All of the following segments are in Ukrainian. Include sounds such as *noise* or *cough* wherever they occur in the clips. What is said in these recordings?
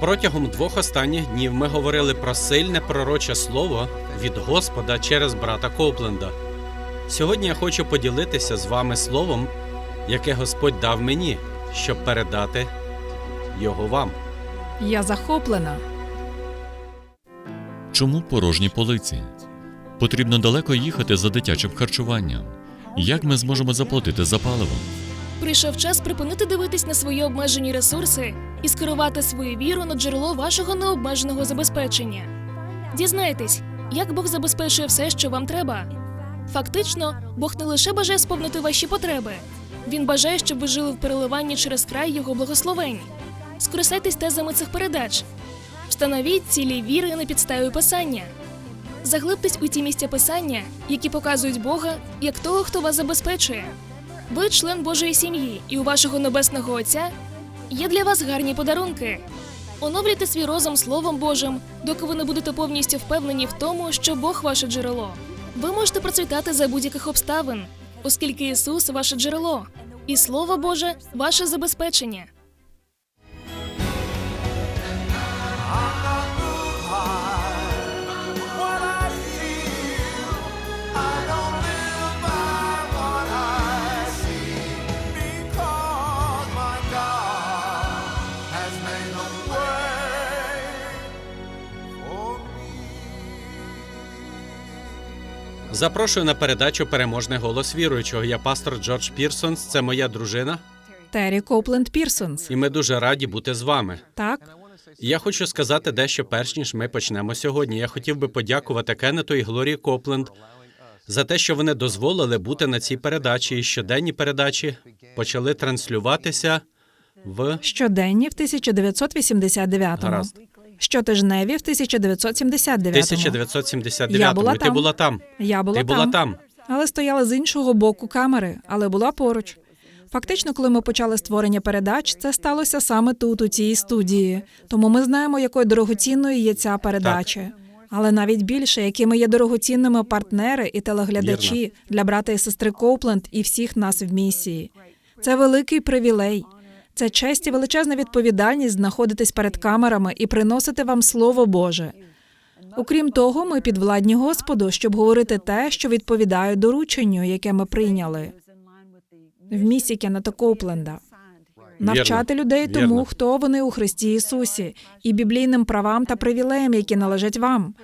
Протягом двох останніх днів ми говорили про сильне пророче слово від Господа через брата Копленда. Сьогодні я хочу поділитися з вами словом, яке Господь дав мені, щоб передати його вам. Я захоплена. Чому порожні полиці? Потрібно далеко їхати за дитячим харчуванням. Як ми зможемо заплатити за паливо? Прийшов час припинити дивитись на свої обмежені ресурси і скерувати свою віру на джерело вашого необмеженого забезпечення. Дізнайтесь, як Бог забезпечує все, що вам треба. Фактично, Бог не лише бажає сповнити ваші потреби, він бажає, щоб ви жили в переливанні через край його благословень. Скористайтесь тезами цих передач, встановіть цілі віри на підставі писання. Заглибтесь у ті місця писання, які показують Бога як того, хто вас забезпечує. Ви член Божої сім'ї, і у вашого небесного Отця є для вас гарні подарунки. Оновлюйте свій розум Словом Божим, доки ви не будете повністю впевнені в тому, що Бог ваше джерело. Ви можете процвітати за будь-яких обставин, оскільки Ісус ваше джерело, і Слово Боже ваше забезпечення. Запрошую на передачу Переможний голос віруючого. Я пастор Джордж Пірсонс, це моя дружина, Террі Копленд Пірсонс. і ми дуже раді бути з вами. Так, Я хочу сказати дещо перш ніж ми почнемо сьогодні. Я хотів би подякувати Кеннету і Глорії Копленд за те, що вони дозволили бути на цій передачі, і щоденні передачі почали транслюватися в щоденні в 1989-му. Гаразд. Щотижневі в 1979-му. 1979 Я була ти там. була там. Я була Ти була там. але стояла з іншого боку камери, але була поруч. Фактично, коли ми почали створення передач, це сталося саме тут, у цій студії. Тому ми знаємо, якою дорогоцінною є ця передача. Але навіть більше, якими є дорогоцінними партнери і телеглядачі для брата і сестри Коупленд і всіх нас в місії. Це великий привілей. Це честь і величезна відповідальність знаходитись перед камерами і приносити вам слово Боже. Окрім того, ми підвладні Господу, щоб говорити те, що відповідає дорученню, яке ми прийняли в місті Кеннета Коупленда. Навчати людей тому, Вірно. хто вони у Христі Ісусі, і біблійним правам та привілеям, які належать вам.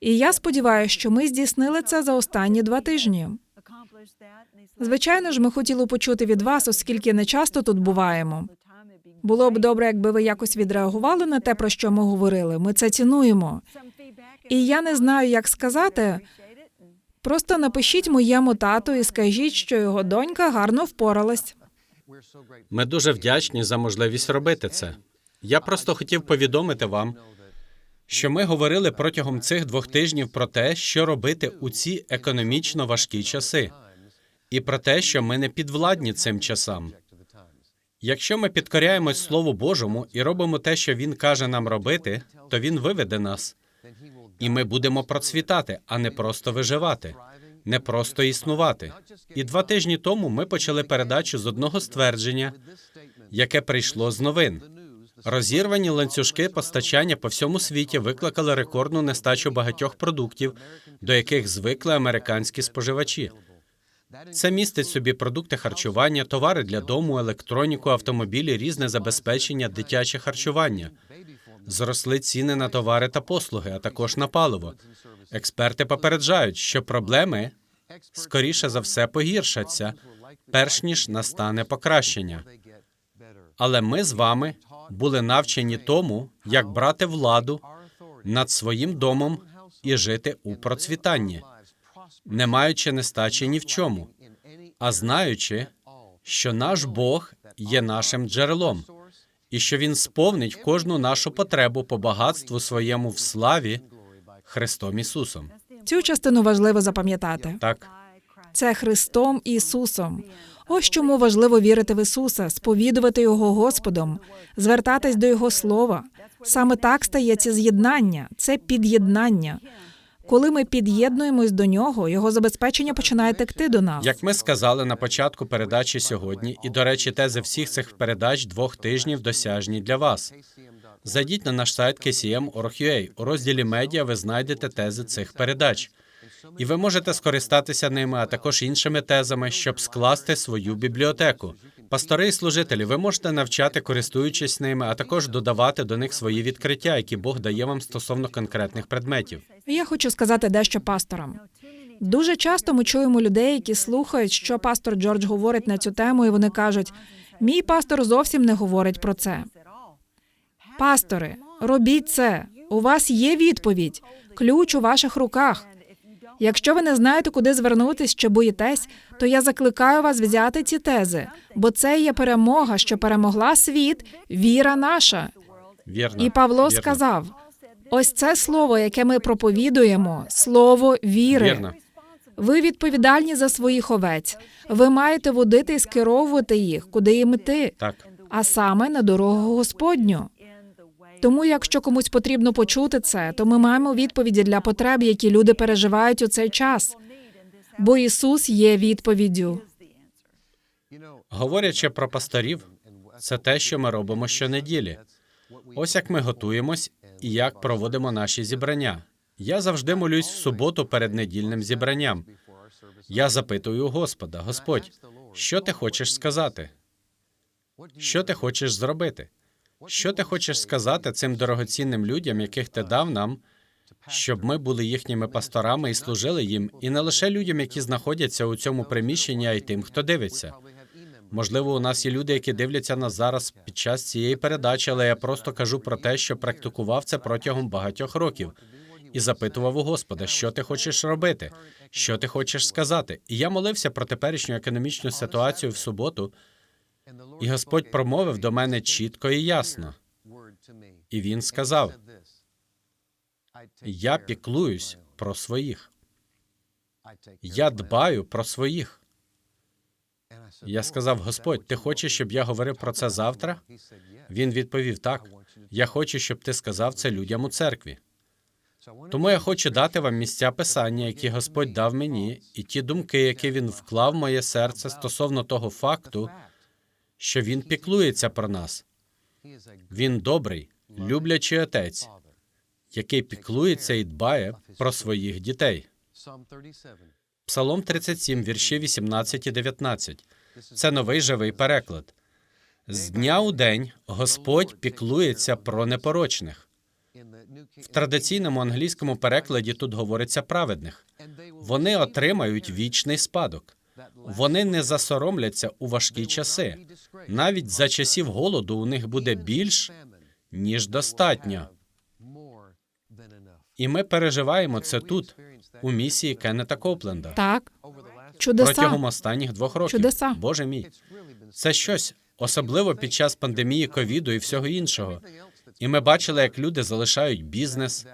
І я сподіваюся, що ми здійснили це за останні два тижні. Звичайно ж, ми хотіли почути від вас, оскільки не часто тут буваємо. Було б добре, якби ви якось відреагували на те, про що ми говорили. Ми це цінуємо. І я не знаю, як сказати. Просто напишіть моєму тату і скажіть, що його донька гарно впоралась. Ми дуже вдячні за можливість робити це. Я просто хотів повідомити вам, що ми говорили протягом цих двох тижнів про те, що робити у ці економічно важкі часи, і про те, що ми не підвладні цим часам. Якщо ми підкоряємось Слову Божому і робимо те, що Він каже нам робити, то Він виведе нас, і ми будемо процвітати, а не просто виживати, не просто існувати. І два тижні тому ми почали передачу з одного ствердження, яке прийшло з новин. Розірвані ланцюжки постачання по всьому світі викликали рекордну нестачу багатьох продуктів, до яких звикли американські споживачі. Це містить собі продукти харчування, товари для дому, електроніку, автомобілі, різне забезпечення, дитяче харчування. Зросли ціни на товари та послуги, а також на паливо. Експерти попереджають, що проблеми скоріше за все погіршаться, перш ніж настане покращення. Але ми з вами були навчені тому, як брати владу над своїм домом і жити у процвітанні, не маючи нестачі ні в чому, а знаючи, що наш Бог є нашим джерелом, і що Він сповнить кожну нашу потребу по багатству своєму в славі Христом Ісусом. Цю частину важливо запам'ятати. Так, Це Христом Ісусом. Ось чому важливо вірити в Ісуса, сповідувати Його Господом, звертатись до Його Слова. Саме так стається з'єднання, це під'єднання. Коли ми під'єднуємось до нього, його забезпечення починає текти до нас. Як ми сказали на початку передачі сьогодні, і до речі, тези всіх цих передач двох тижнів досяжні для вас. Зайдіть на наш сайт KCM.org.ua. У розділі медіа ви знайдете тези цих передач. І ви можете скористатися ними, а також іншими тезами, щоб скласти свою бібліотеку. Пастори і служителі, ви можете навчати, користуючись ними, а також додавати до них свої відкриття, які Бог дає вам стосовно конкретних предметів. Я хочу сказати дещо пасторам. Дуже часто ми чуємо людей, які слухають, що пастор Джордж говорить на цю тему, і вони кажуть: мій пастор зовсім не говорить про це. Пастори, робіть це. У вас є відповідь, ключ у ваших руках. Якщо ви не знаєте, куди звернутись чи боїтесь, то я закликаю вас взяти ці тези, бо це є перемога, що перемогла світ, віра наша. Вірно. І Павло Вірно. сказав: ось це слово, яке ми проповідуємо, слово віри. Вірно. Ви відповідальні за своїх овець. Ви маєте водити і скеровувати їх, куди їм іти, Так. а саме на дорогу Господню. Тому, якщо комусь потрібно почути це, то ми маємо відповіді для потреб, які люди переживають у цей час. Бо Ісус є відповіддю. Говорячи про пасторів, це те, що ми робимо щонеділі. Ось як ми готуємось і як проводимо наші зібрання. Я завжди молюсь в суботу перед недільним зібранням. Я запитую Господа, Господь, що ти хочеш сказати? Що ти хочеш зробити? Що ти хочеш сказати цим дорогоцінним людям, яких ти дав нам, щоб ми були їхніми пасторами і служили їм, і не лише людям, які знаходяться у цьому приміщенні, а й тим, хто дивиться. Можливо, у нас є люди, які дивляться нас зараз під час цієї передачі, але я просто кажу про те, що практикував це протягом багатьох років і запитував у Господа, що ти хочеш робити, що ти хочеш сказати. І я молився про теперішню економічну ситуацію в суботу, і Господь промовив до мене чітко і ясно. І він сказав: Я піклуюсь про своїх, я дбаю про своїх. Я сказав: Господь, ти хочеш, щоб я говорив про це завтра? Він відповів: Так. Я хочу, щоб ти сказав це людям у церкві. Тому я хочу дати вам місця писання, які Господь дав мені, і ті думки, які він вклав в моє серце стосовно того факту, що він піклується про нас. Він добрий, люблячий отець, який піклується і дбає про своїх дітей. Псалом 37, вірші 18 і 19. Це новий живий переклад. З дня у день Господь піклується про непорочних. В традиційному англійському перекладі тут говориться праведних. Вони отримають вічний спадок. Вони не засоромляться у важкі часи. Навіть за часів голоду у них буде більш ніж достатньо. І ми переживаємо це тут, у місії Кеннета Копленда. Так, чудеса. протягом останніх двох років. Чудеса. Боже мій, це щось, особливо під час пандемії ковіду і всього іншого. І ми бачили, як люди залишають бізнес,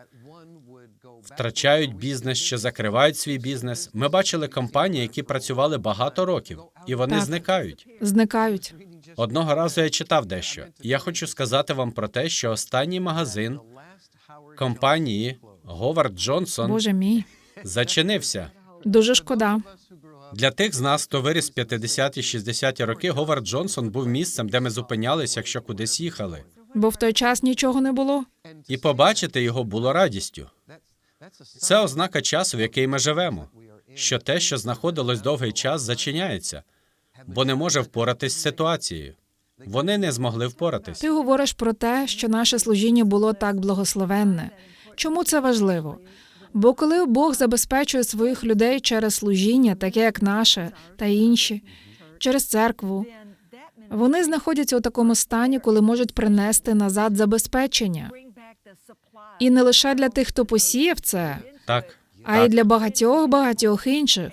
втрачають бізнес чи закривають свій бізнес. Ми бачили компанії, які працювали багато років, і вони Так. зникають. Зникають. Одного разу я читав дещо. Я хочу сказати вам про те, що останній магазин компанії Говард Джонсон Боже мій. зачинився. Дуже шкода. Для тих з нас, хто виріс в 50-ті, 60-ті роки, Говард Джонсон був місцем, де ми зупинялись, якщо кудись їхали. Бо в той час нічого не було. І побачити його було радістю. Це ознака часу, в який ми живемо. Що те, що знаходилось довгий час, зачиняється, бо не може впоратись з ситуацією. Вони не змогли впоратись. Ти говориш про те, що наше служіння було так благословенне. Чому це важливо? Бо коли Бог забезпечує своїх людей через служіння, таке як наше та інші, через церкву, вони знаходяться у такому стані, коли можуть принести назад забезпечення. І не лише для тих, хто посіяв це, Так, а й для багатьох багатьох інших.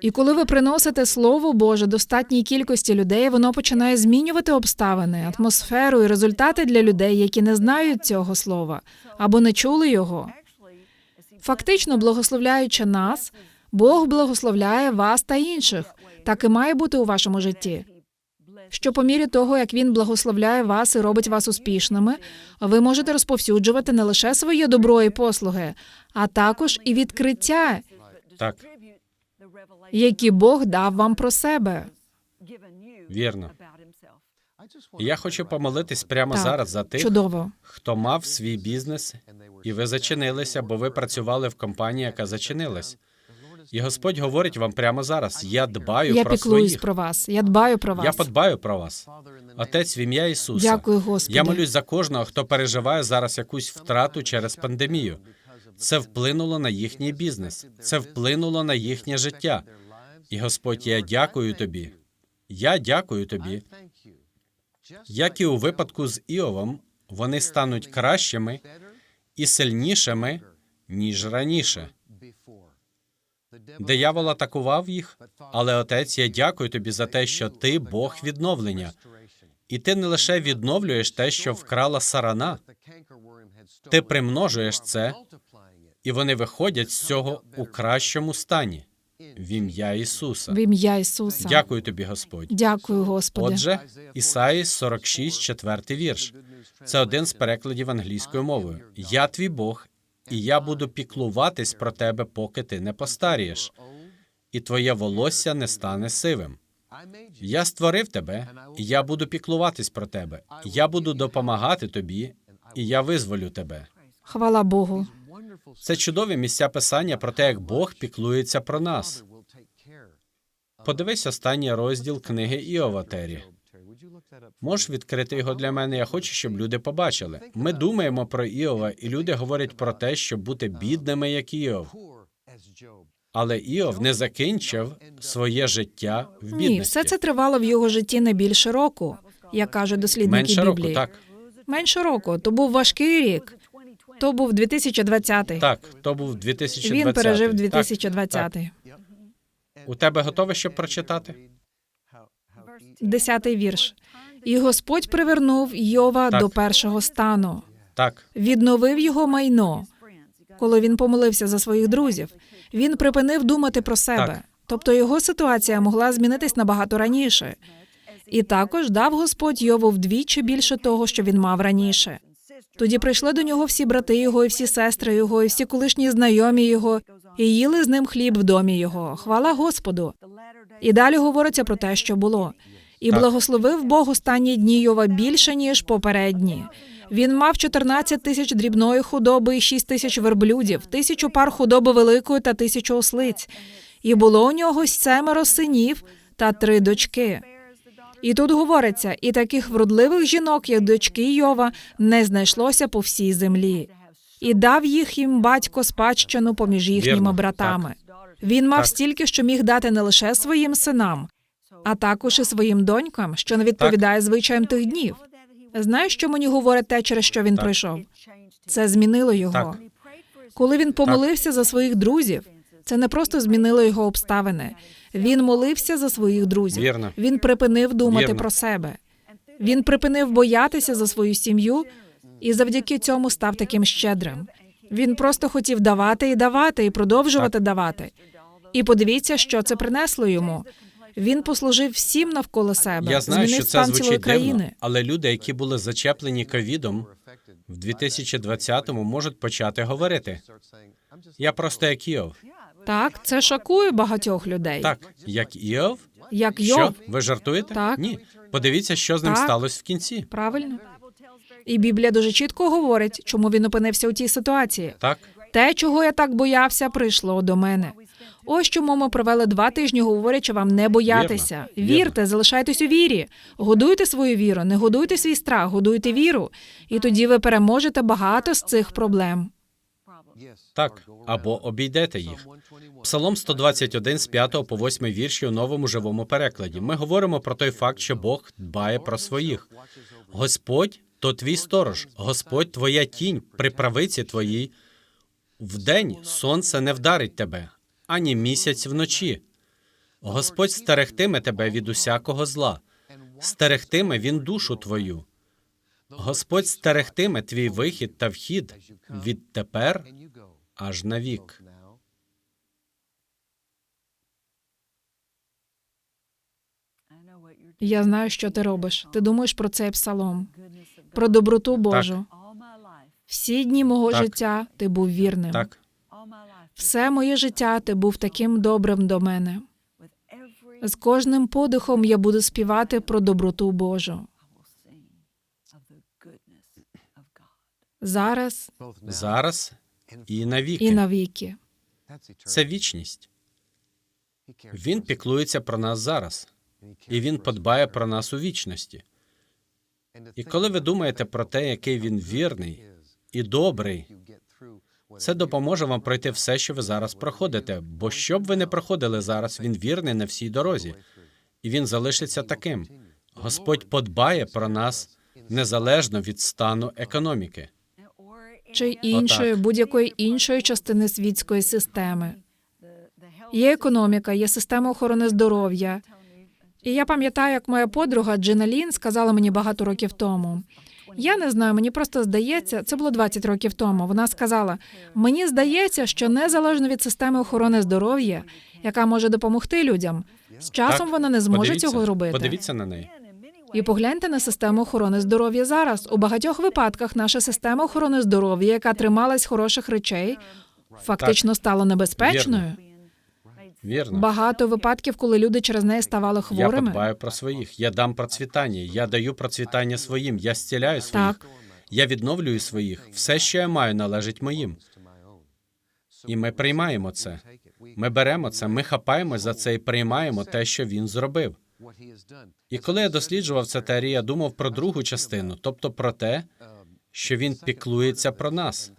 І коли ви приносите слово Боже достатній кількості людей, воно починає змінювати обставини, атмосферу і результати для людей, які не знають цього слова або не чули його. Фактично, благословляючи нас, Бог благословляє вас та інших. Так і має бути у вашому житті. Що по мірі того, як він благословляє вас і робить вас успішними, ви можете розповсюджувати не лише своє добро і послуги, а також і відкриття, Так, які Бог дав вам про себе. вірно. Я хочу помолитись прямо Так, зараз за тих, Чудово. хто мав свій бізнес, і ви зачинилися, бо ви працювали в компанії, яка зачинилась. І Господь говорить вам прямо зараз: я дбаю Я про піклуюсь своїх. про вас. Я дбаю про вас. Я подбаю про вас. Отець, в ім'я Ісуса. Дякую, Господи. Я молюсь за кожного, хто переживає зараз якусь втрату через пандемію. Це вплинуло на їхній бізнес, це вплинуло на їхнє життя. І Господь, я дякую тобі. Я дякую тобі. Як і у випадку з Іовом, вони стануть кращими і сильнішими, ніж раніше. Диявол атакував їх, але отець, я дякую тобі за те, що ти Бог відновлення. І ти не лише відновлюєш те, що вкрала сарана, ти примножуєш це, і вони виходять з цього у кращому стані. В ім'я Ісуса. В ім'я Ісуса. Дякую тобі, Господь. Дякую, Господи. Отже, Ісаї 46, четвертий вірш. Це один з перекладів англійською мовою. Я твій Бог, і я буду піклуватись про тебе, поки ти не постарієш, і твоє волосся не стане сивим. Я створив тебе, і я буду піклуватись про тебе. Я буду допомагати тобі, і я визволю тебе. Хвала Богу. Це чудові місця писання про те, як Бог піклується про нас. Подивись останній розділ книги Іова Террі. Можеш відкрити його для мене? Я хочу, щоб люди побачили. Ми думаємо про Іова, і люди говорять про те, щоб бути бідними, як Іов. Але Іов не закінчив своє життя в бідності. Ні, все це тривало в його житті не більше року, як кажуть дослідники менше року. Так, Менше року. То був важкий рік. То був 2020. так, то був 2020. Він пережив Так, 2020. так. У тебе готове, щоб прочитати? Десятий вірш. І Господь привернув Йова Так. до першого стану, Так, відновив його майно. Коли він помолився за своїх друзів, він припинив думати про себе. Так. Тобто його ситуація могла змінитись набагато раніше. І також дав Господь Йову вдвічі більше того, що він мав раніше. Тоді прийшли до нього всі брати його, і всі сестри його, і всі колишні знайомі його, і їли з ним хліб в домі його. Хвала Господу. І далі говориться про те, що було. І благословив Бог останні дні Йова більше, ніж попередні. Він мав 14 тисяч дрібної худоби і 6 тисяч верблюдів, тисячу пар худоби великої та тисячу ослиць. І було у нього семеро синів та три дочки. І тут говориться, і таких вродливих жінок, як дочки Йова, не знайшлося по всій землі. І дав їх їм батько спадщину поміж їхніми Вірно, братами. Він мав Так. стільки, що міг дати не лише своїм синам, а також і своїм донькам, що не відповідає звичаям тих днів. Знаєш, що мені говорить те, через що він Так. пройшов? Це змінило його. Так. Коли він помолився за своїх друзів, це не просто змінило його обставини. Він молився за своїх друзів. Вірно. Він припинив думати Вірно. про себе. Він припинив боятися за свою сім'ю і завдяки цьому став таким щедрим. Він просто хотів давати і давати, і продовжувати давати. І подивіться, що це принесло йому. Він послужив всім навколо себе, Я знаю, змінив що це звучить дивно, але люди, які були зачеплені ковідом в 2020-му, можуть почати говорити. Я просто як Іов. Так, це шокує багатьох людей. Так, як Іов? Як Що? Ви жартуєте? Так. Ні. Подивіться, що з ним Так. сталося в кінці. правильно? І Біблія дуже чітко говорить, чому він опинився у тій ситуації. Так, Те, чого я так боявся, прийшло до мене. Ось чому ми провели два тижні, говорячи вам не боятися. Вірно, Вірте, залишайтесь у вірі. Годуйте свою віру, не годуйте свій страх, годуйте віру. І тоді ви переможете багато з цих проблем. Так, або обійдете їх. Псалом 121 з 5 по 8 вірші у новому живому перекладі. Ми говоримо про той факт, що Бог дбає про своїх. Господь то твій сторож, Господь твоя тінь при правиці твоїй. Вдень сонце не вдарить тебе, ані місяць вночі. Господь стерегтиме тебе від усякого зла, стерегтиме він душу твою. Господь стерегтиме твій вихід та вхід відтепер аж навік. Я знаю, що ти робиш. Ти думаєш про цей псалом, про доброту Божу. Всі дні мого так. життя ти був вірним. Так. Все моє життя ти був таким добрим до мене. З кожним подихом я буду співати про доброту Божу. Зараз зараз і навіки. і навіки. Це вічність. Він піклується про нас зараз, і він подбає про нас у вічності. І коли ви думаєте про те, який він вірний і добрий, це допоможе вам пройти все, що ви зараз проходите. Бо що б ви не проходили зараз, він вірний на всій дорозі, і він залишиться таким. Господь подбає про нас незалежно від стану економіки. Чи іншої будь-якої іншої частини світської системи. Є економіка, є система охорони здоров'я. І я пам'ятаю, як моя подруга Джина Лін сказала мені багато років тому. Я не знаю, мені просто здається, це було 20 років тому. Вона сказала: мені здається, що незалежно від системи охорони здоров'я, яка може допомогти людям, з часом Так, вона не зможе подивіться, цього робити. Подивіться на неї. І погляньте на систему охорони здоров'я зараз. У багатьох випадках наша система охорони здоров'я, яка трималась хороших речей, фактично стала небезпечною. Вірно. Багато випадків, коли люди через неї ставали Я хворими. подбаю про своїх. Я дам процвітання. Я даю процвітання своїм. Я зціляю своїх. Так. Я відновлюю своїх. Все, що я маю, належить моїм. І ми приймаємо це. Ми беремо це, ми хапаємось за це і приймаємо те, що він зробив. І коли я досліджував це Террі, я думав про другу частину, тобто про те, що він піклується про нас.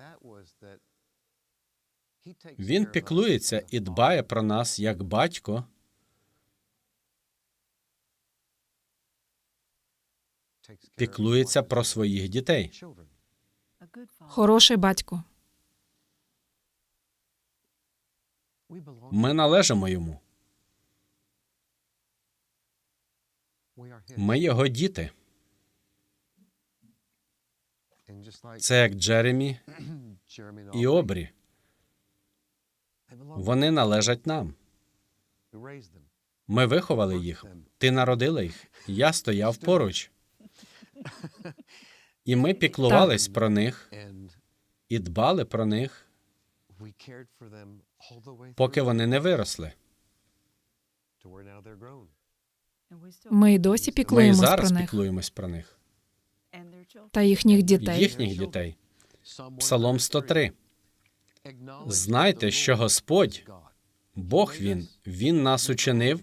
Він піклується і дбає про нас як батько. Піклується про своїх дітей. Хороший батько. Ми належимо йому. Ми його діти. Це як Джеремі *clears throat* і Обрі. Вони належать нам. Ми виховали їх. Ти народила їх. Я стояв поруч. І ми піклувались про них і дбали про них, поки вони не виросли. Ми й досі Ми зараз про них піклуємось про них, та їхніх дітей. їхніх дітей. Псалом 103. Знайте, що Господь, Бог він, він нас учинив,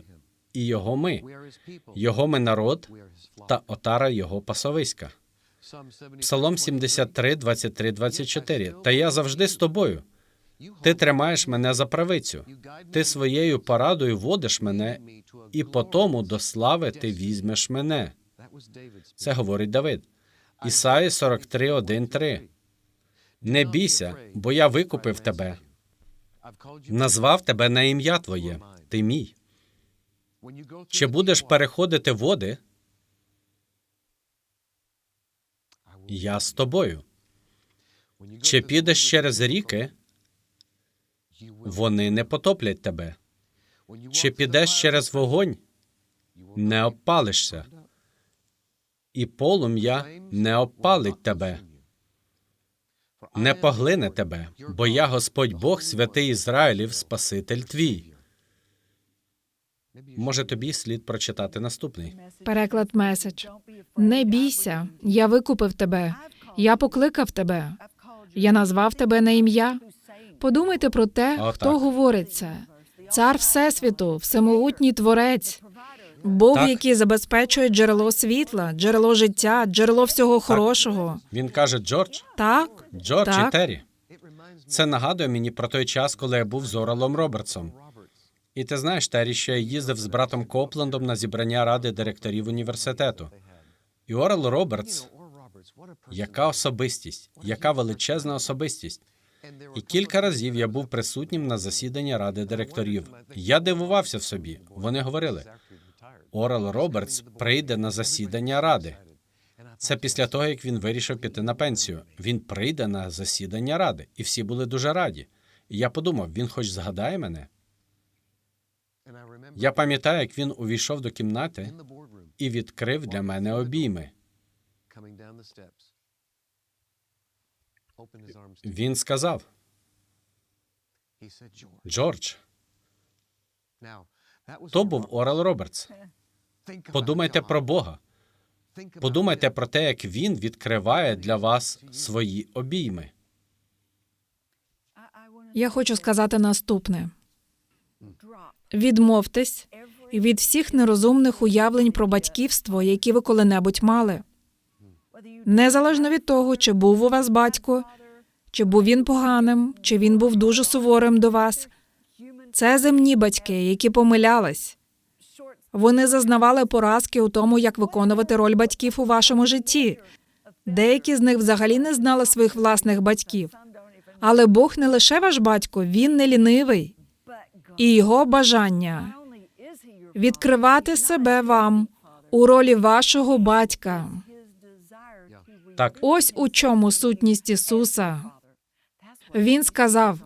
і його ми, його ми народ та отара його пасовиська. Псалом 73, 23, 24. Та я завжди з тобою. Ти тримаєш мене за правицю. Ти своєю порадою водиш мене, і по тому до слави ти візьмеш мене. Це говорить Давид. Ісаї 43, 1, 3. Не бійся, бо я викупив тебе, назвав тебе на ім'я твоє, ти мій. Чи будеш переходити води? Я з тобою. Чи підеш через ріки? Вони не потоплять тебе. Чи підеш через вогонь? Не обпалишся. І полум'я не обпалить тебе, не поглине тебе, бо я Господь Бог, святий Ізраїлів, Спаситель твій. Може, тобі слід прочитати наступний. Переклад меседж. Не бійся, я викупив тебе. Я покликав тебе. Я назвав тебе на ім'я. Подумайте про те, Отак. хто говорить це. Цар Всесвіту, всемогутній творець, Бог, Так. який забезпечує джерело світла, джерело життя, джерело всього хорошого. Він каже: Джордж, Так, Джордж Так. і Террі. Це нагадує мені про той час, коли я був з Орелом Робертсом. І ти знаєш, Террі, що я їздив з братом Коплендом на зібрання ради директорів університету. І Орел Робертс, яка особистість, яка величезна особистість. І кілька разів я був присутнім на засіданні ради директорів. Я дивувався в собі. Вони говорили: Орел Робертс прийде на засідання ради. Це після того, як він вирішив піти на пенсію. Він прийде на засідання ради, і всі були дуже раді. І я подумав, він хоч згадає мене. Я пам'ятаю, як він увійшов до кімнати і відкрив для мене обійми. Він сказав: Джордж, то був Орел Робертс. Подумайте про Бога. Подумайте про те, як він відкриває для вас свої обійми. Я хочу сказати наступне: відмовтесь від всіх нерозумних уявлень про батьківство, які ви коли-небудь мали. Незалежно від того, чи був у вас батько, чи був він поганим, чи він був дуже суворим до вас. Це земні батьки, які помилялись. Вони зазнавали поразки у тому, як виконувати роль батьків у вашому житті. Деякі з них взагалі не знали своїх власних батьків. Але Бог не лише ваш батько, він не лінивий. І його бажання відкривати себе вам у ролі вашого батька. Так, Ось у чому сутність Ісуса. Він сказав: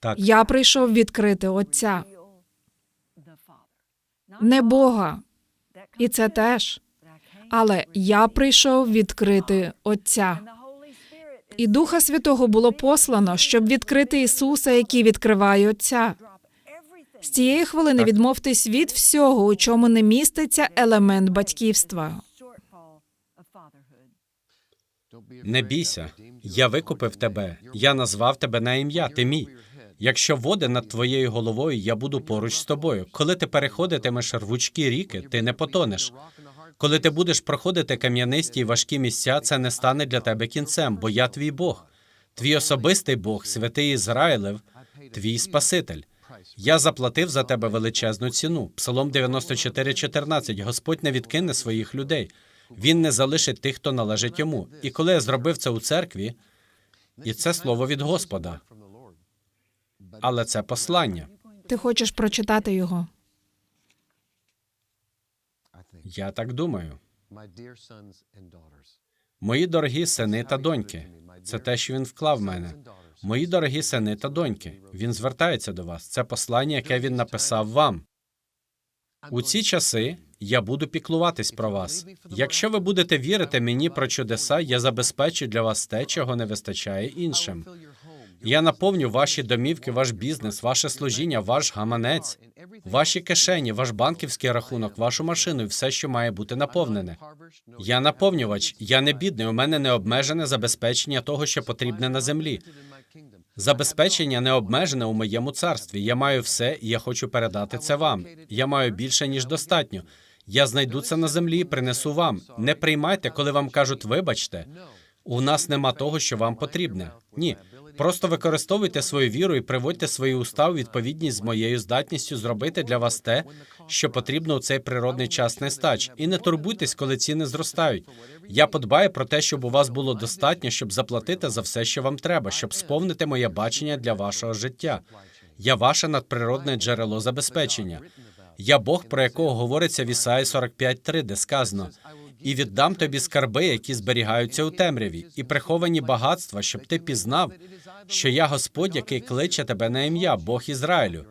так, Я прийшов відкрити Отця, не Бога. І це теж. Але я прийшов відкрити Отця. І Духа Святого було послано, щоб відкрити Ісуса, який відкриває Отця. З цієї хвилини Так. відмовтесь від всього, у чому не міститься елемент батьківства. Не бійся. Я викупив тебе. Я назвав тебе на ім'я. Ти мій. Якщо води над твоєю головою, я буду поруч з тобою. Коли ти переходитимеш рвучкі ріки, ти не потонеш. Коли ти будеш проходити кам'янисті й важкі місця, це не стане для тебе кінцем, бо я твій Бог, твій особистий Бог, святий Ізраїлев, твій Спаситель. Я заплатив за тебе величезну ціну. Псалом 94,14. Господь не відкине своїх людей. Він не залишить тих, хто належить йому. І коли я зробив це у церкві, і це слово від Господа. Але це послання. Ти хочеш прочитати його. Я так думаю. Мої дорогі сини та доньки, це те, що він вклав в мене. Мої дорогі сини та доньки. Він звертається до вас. Це послання, яке він написав вам. У ці часи я буду піклуватись про вас. Якщо ви будете вірити мені про чудеса, я забезпечу для вас те, чого не вистачає іншим. Я наповню ваші домівки, ваш бізнес, ваше служіння, ваш гаманець, ваші кишені, ваш банківський рахунок, вашу машину і все, що має бути наповнене. Я наповнювач, я не бідний. У мене необмежене забезпечення того, що потрібне на землі. Забезпечення не обмежене у моєму царстві. Я маю все, і я хочу передати це вам. Я маю більше ніж достатньо. Я знайду це на землі і принесу вам. Не приймайте, коли вам кажуть, вибачте. У нас нема того, що вам потрібне. Ні. Просто використовуйте свою віру і приводьте свої уста у відповідність з моєю здатністю зробити для вас те, що потрібно у цей природний час нестач. І не турбуйтесь, коли ціни зростають. Я подбаю про те, щоб у вас було достатньо, щоб заплатити за все, що вам треба, щоб сповнити моє бачення для вашого життя. Я ваше надприродне джерело забезпечення. Я Бог, про якого говориться в Ісаї 45.3, де сказано: і віддам тобі скарби, які зберігаються у темряві, і приховані багатства, щоб ти пізнав, що я Господь, який кличе тебе на ім'я, Бог Ізраїлю.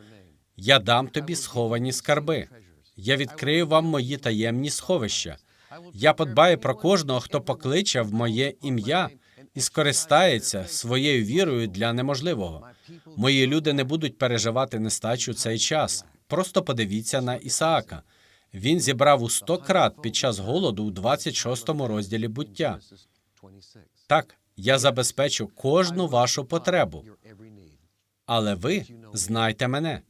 Я дам тобі сховані скарби. Я відкрию вам мої таємні сховища. Я подбаю про кожного, хто покличе в моє ім'я і скористається своєю вірою для неможливого. Мої люди не будуть переживати нестачу цей час. Просто подивіться на Ісаака. Він зібрав у сто крат під час голоду у 26 розділі буття. Так, я забезпечу кожну вашу потребу, але ви знайте мене.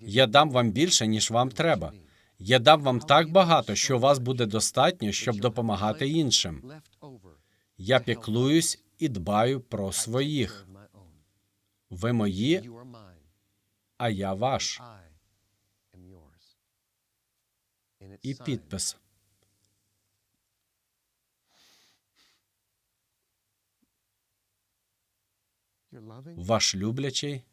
Я дам вам більше, ніж вам треба. Я дам вам так багато, що у вас буде достатньо, щоб допомагати іншим. Я піклуюсь і дбаю про своїх. Ви мої, а я ваш. І підпис. Ваш люблячий,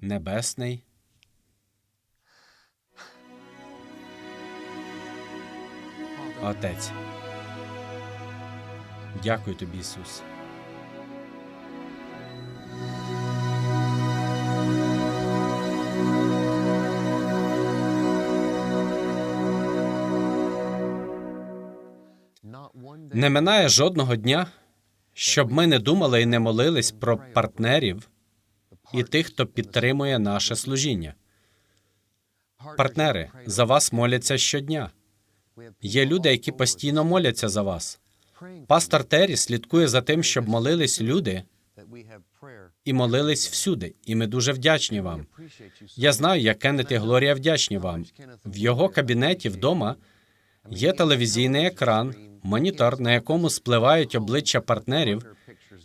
небесний. Отець. Дякую тобі, Ісус. Не минає жодного дня, щоб ми не думали і не молились про партнерів і тих, хто підтримує наше служіння. Партнери за вас моляться щодня. Є люди, які постійно моляться за вас. Пастор Террі слідкує за тим, щоб молились люди і молились всюди. І ми дуже вдячні вам. Я знаю, як Кеннет і Глорія вдячні вам. В його кабінеті вдома є телевізійний екран, монітор, на якому спливають обличчя партнерів,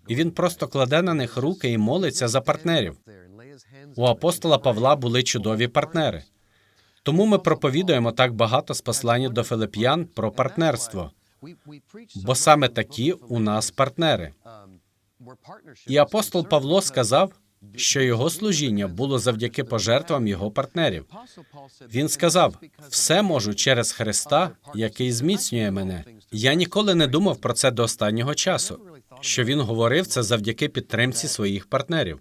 і він просто кладе на них руки і молиться за партнерів. У апостола Павла були чудові партнери. Тому ми проповідуємо так багато з послання до Филип'ян про партнерство, бо саме такі у нас партнери. І апостол Павло сказав, що його служіння було завдяки пожертвам його партнерів. Він сказав: все можу через Христа, який зміцнює мене. Я ніколи не думав про це до останнього часу. Що він говорив це завдяки підтримці своїх партнерів.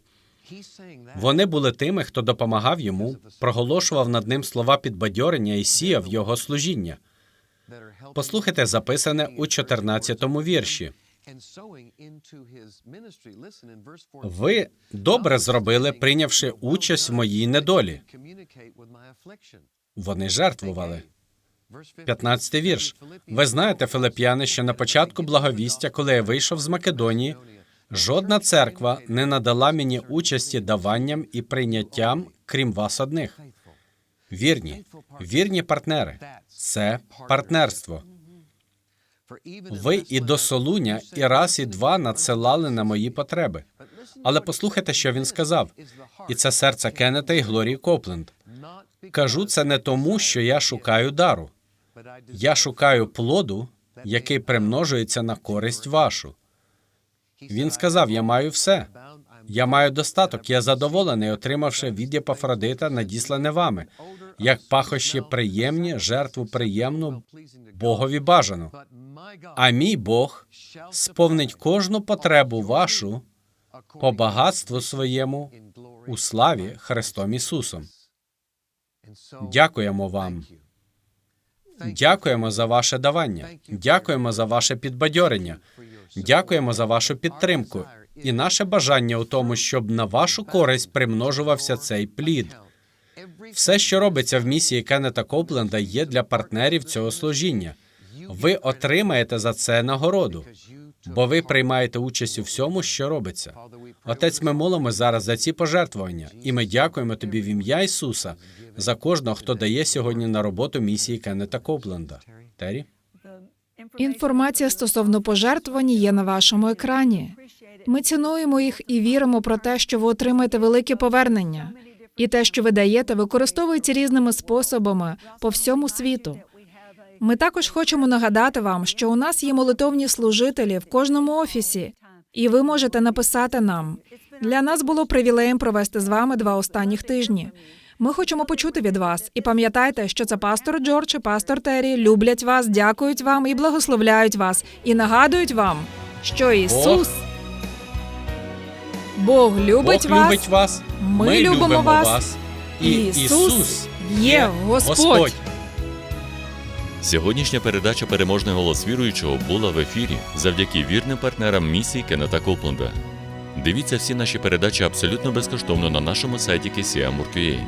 Вони були тими, хто допомагав йому, проголошував над ним слова підбадьорення і сіяв його служіння. Послухайте записане у 14-му вірші. Ви добре зробили, прийнявши участь в моїй недолі. Вони жертвували. 15 вірш. Ви знаєте, филип'яни, що на початку благовістя, коли я вийшов з Македонії, жодна церква не надала мені участі даванням і прийняттям, крім вас одних. Вірні, вірні партнери. Це партнерство. Ви і до Солуня, і раз, і два надсилали на мої потреби. Але послухайте, що він сказав. І це серце Кеннета і Глорії Копленд. Кажу це не тому, що я шукаю дару. Я шукаю плоду, який примножується на користь вашу. Він сказав: Я маю все. Я маю достаток. Я задоволений, отримавши від Єпафродита, надіслане вами, як пахощі приємні, жертву приємну, Богові бажану. А мій Бог сповнить кожну потребу вашу по багатству своєму у славі Христом Ісусом. Дякуємо вам. Дякуємо за ваше давання. Дякуємо за ваше підбадьорення. Дякуємо за вашу підтримку. І наше бажання у тому, щоб на вашу користь примножувався цей плід. Все, що робиться в місії Кеннета Копленда, є для партнерів цього служіння. Ви отримаєте за це нагороду, бо ви приймаєте участь у всьому, що робиться. Отець, ми молимо зараз за ці пожертвування, і ми дякуємо тобі в ім'я Ісуса за кожного, хто дає сьогодні на роботу місії Кеннета Копленда. Террі? Інформація стосовно пожертвувань є на вашому екрані. Ми цінуємо їх і віримо про те, що ви отримаєте велике повернення. І те, що ви даєте, використовується різними способами по всьому світу. Ми також хочемо нагадати вам, що у нас є молитовні служителі в кожному офісі, і ви можете написати нам. Для нас було привілеєм провести з вами два останніх тижні. Ми хочемо почути від вас. І пам'ятайте, що це пастор Джордж і пастор Террі люблять вас, дякують вам і благословляють вас, і нагадують вам, що Ісус Бог любить Бог вас. любить вас. Ми любимо вас. І Ісус є Господь. Сьогоднішня передача Переможний голос віруючого була в ефірі завдяки вірним партнерам місії Кеннета Копленда. Дивіться всі наші передачі абсолютно безкоштовно на нашому сайті KCM.ua.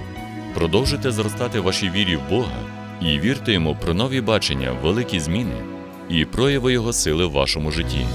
Продовжуйте зростати вашій вірі в Бога і вірте йому про нові бачення, великі зміни і прояви Його сили в вашому житті.